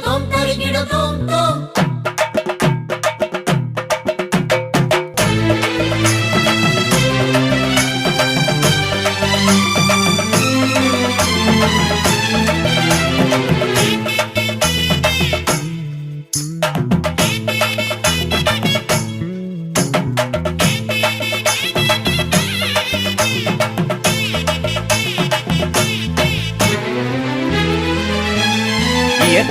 どんたりぎらどンど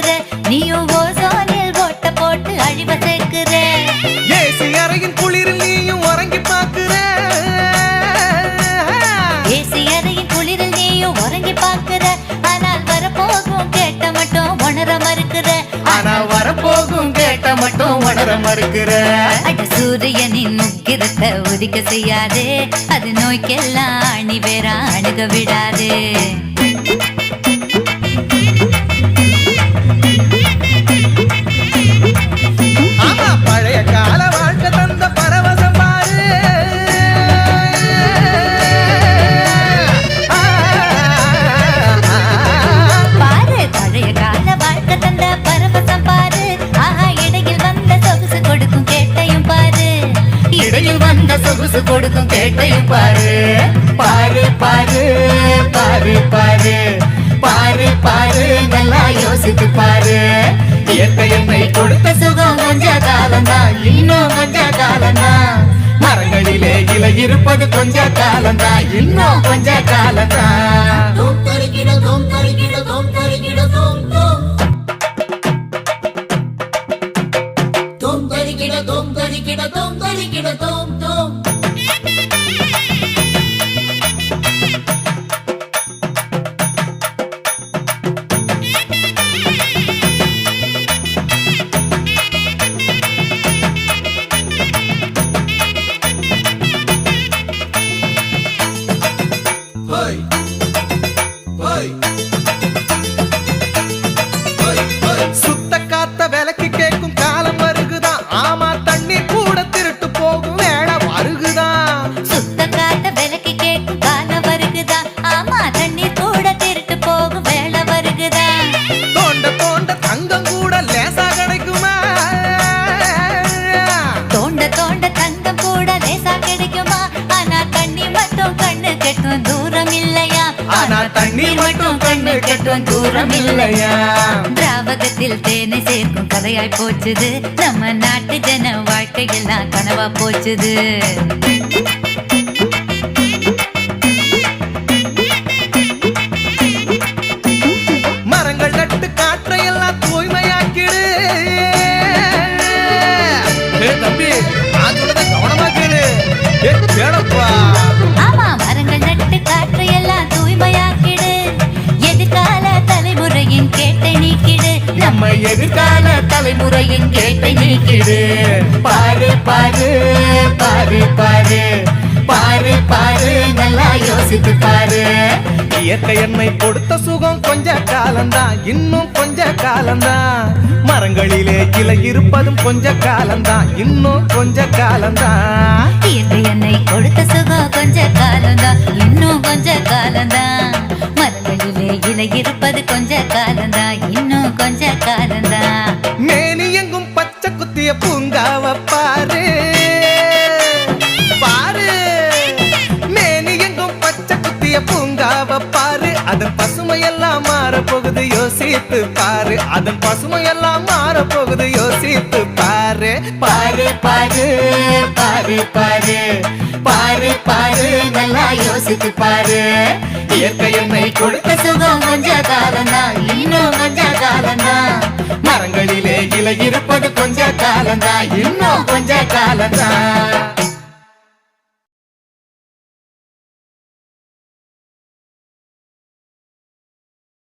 பாக்குற நீயும் ஓசோனில் ஓட்ட போட்டு அழிவ சேர்க்கிற. ஏசி அறையின் குளிரில் நீயும் உறங்கி பாக்குற ஏசி அறையின் குளிரில் நீயும் உறங்கி பார்க்கிற. ஆனால் வரப்போகும் கேட்ட மட்டும் உணர மறுக்கிற. ஆனா வரப்போகும் கேட்ட மட்டும் உணர மறுக்கிற. அட சூரியனின் முக்கிரத்தை உதிக்க செய்யாதே. அது நோய்க்கெல்லாம் அணி வேற அணுக விடாதே. கொடுக்கும் பாரு. பாரு பாரு பாரு பாரு. பாரு பாரு நல்லா யோசித்து பாரு. இயற்கை என்னை கொடுத்த சுகம் கொஞ்ச காலந்தா இன்னும் கொஞ்ச காலந்தா மரங்களிலே இலை இருப்பது கொஞ்ச காலந்தா இன்னும் கொஞ்ச காலம் தோண்ட தங்கம் கூட லேசா கிடைக்குமா? தோண்ட தோண்ட தங்கம் கூட லேசா கிடைக்குமா? ஆனா தண்ணி மட்டும் கண்ணு கெட்டும் தூரம் இல்லையா? ஆனா தண்ணி மட்டும் கண்ணு கெட்டும் தூரம் இல்லையா? திராவகத்தில் தேனை சேர்க்கும் கதையாய் போச்சுது. நம்ம நாட்டு ஜன வாழ்க்கையெல்லாம் கனவா போச்சுது. நீக்கிடு பாரு பாரு பாரு பாரு பாரு பாரு நல்லா யோசித்து பாரு இயற்கை என்னை கொடுத்த சுகம் கொஞ்ச காலம்தான். இன்னும் கொஞ்ச காலம்தான். மரங்களிலே கிளை இருப்பதும் கொஞ்ச காலம்தான். இன்னும் கொஞ்ச காலம்தான். இயற்கை என்னை கொடுத்த சுகம் கொஞ்ச காலம்தான். இன்னும் கொஞ்ச காலம்தான். மரங்களிலே இலை இருப்பது கொஞ்ச காலம்தான். இன்னும் கொஞ்ச காலம்தான். பச்சை பூங்காவ பாரு. பாரு. மேனி எங்கும் பச்சை குத்திய பூங்காவ பாரு. அதன் பசுமையெல்லாம் மாற போகுது யோசித்து பாரு. அதன் பசுமையெல்லாம் மாற போகுது யோசித்து பாரு. பாரு பாரு பாரு பாரு. பாரு பாரு நல்லா யோசித்து பாரு. இயற்கை என்னை கொடுத்த சுகம் கொஞ்ச காலம்தான் இன்னும் கொஞ்ச காலம்தான் மரங்களிலே இலை கொஞ்ச காலந்தா இன்னும் கொஞ்ச காலந்தா